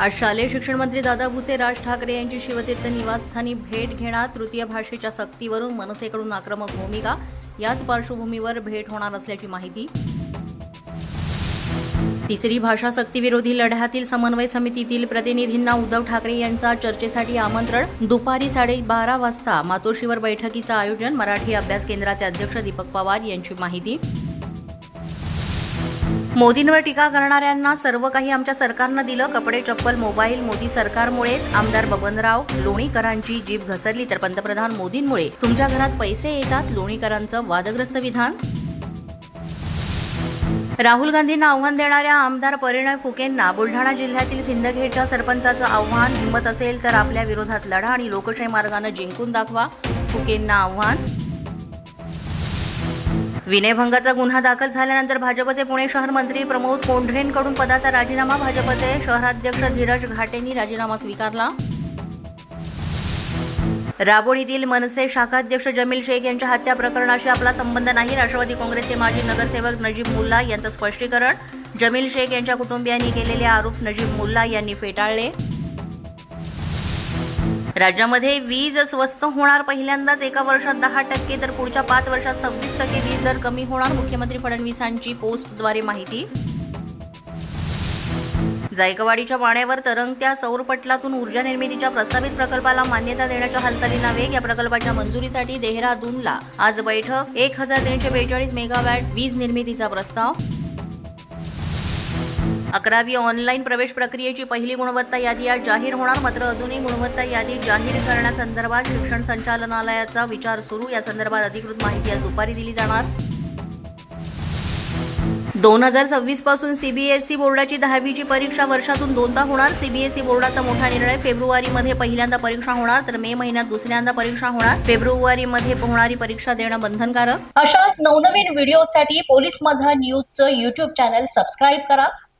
आज शालेय शिक्षण मंत्री दादा भुसे राज ठाकरे यांची शिवतीर्थ निवासस्थानी भेट घेणार. तृतीय भाषेच्या सक्तीवरून मनसेकडून आक्रमक भूमिका. याच पार्श्वभूमीवर भेट होणार असल्याची माहिती. तिसरी भाषा सक्तीविरोधी लढ्यातील समन्वय समितीतील प्रतिनिधींना उद्धव ठाकरे यांचा चर्चेसाठी आमंत्रण. दुपारी साडेबारा वाजता मातोश्रीवर बैठकीचं आयोजन. मराठी अभ्यास केंद्राचे अध्यक्ष दीपक पवार यांची माहिती. मोदींवर टीका करणाऱ्यांना सर्व काही आमच्या सरकारनं दिलं. कपडे चप्पल मोबाईल मोदी सरकारमुळेच. आमदार बबनराव लोणीकरांची जीभ घसरली. तर पंतप्रधान मोदींमुळे तुमच्या घरात पैसे येतात? लोणीकरांचं वादग्रस्त विधान? राहुल गांधींना आव्हान देणाऱ्या आमदार परिणय फुकेंना बुलढाणा जिल्ह्यातील सिंदखेडच्या सरपंचाचं आव्हान. हिंमत असेल तर आपल्या विरोधात लढा आणि लोकशाही मार्गानं जिंकून दाखवा. फुकेंना आव्हान. विनयभंगाचा गुन्हा दाखल झाल्यानंतर भाजपचे पुणे शहर मंत्री प्रमोद कोंढरेंकडून पदाचा राजीनामा. भाजपचे शहराध्यक्ष धीरज घाटेंनी राजीनामा स्वीकारला. राबोळीतील मनसे शाखाध्यक्ष जमील शेख यांच्या हत्या प्रकरणाशी आपला संबंध नाही. राष्ट्रवादी काँग्रेसचे माजी नगरसेवक नजीब मुल्ला यांचं स्पष्टीकरण. जमील शेख यांच्या कुटुंबियांनी केलेले आरोप नजीब मुल्ला यांनी फेटाळले. राज्यामध्ये वीज स्वस्त होणार पहिल्यांदाच एका वर्षात दहा टक्के तर पुढच्या पाच वर्षात सव्वीस टक्के वीज दर कमी होणार मुख्यमंत्री फडणवीसांची पोस्टद्वारे माहिती. जायकवाडीच्या पाण्यावर तरंगत्या सौरपटलातून ऊर्जा निर्मितीच्या प्रस्तावित प्रकल्पाला मान्यता देण्याच्या हालचालींना वेग या प्रकल्पाच्या मंजुरीसाठी देहरादूनला आज बैठक एक हजार तीनशे बेचाळीस मेगावॅट वीज निर्मितीचा प्रस्ताव. अकरावी ऑनलाईन प्रवेश प्रक्रियेची पहिली गुणवत्ता यादी आज जाहीर होणार. मात्र अजूनही गुणवत्ता यादी जाहीर करण्यासंदर्भात शिक्षण संचालनालयाचा विचार सुरू. या संदर्भात अधिकृत माहिती आज दुपारी दिली जाणार. दोन हजार सव्वीसपासून सीबीएसई बोर्डाची दहावीची परीक्षा वर्षातून दोनदा होणार. सीबीएसई बोर्डाचा मोठा निर्णय फेब्रुवारीमध्ये पहिल्यांदा परीक्षा होणार. तर मे महिन्यात दुसऱ्यांदा परीक्षा होणार. फेब्रुवारीमध्ये होणारी परीक्षा देणं बंधनकारक. अशाच नवनवीन व्हिडिओसाठी पोलीस माझा न्यूजचं युट्यूब चॅनल सबस्क्राईब करा.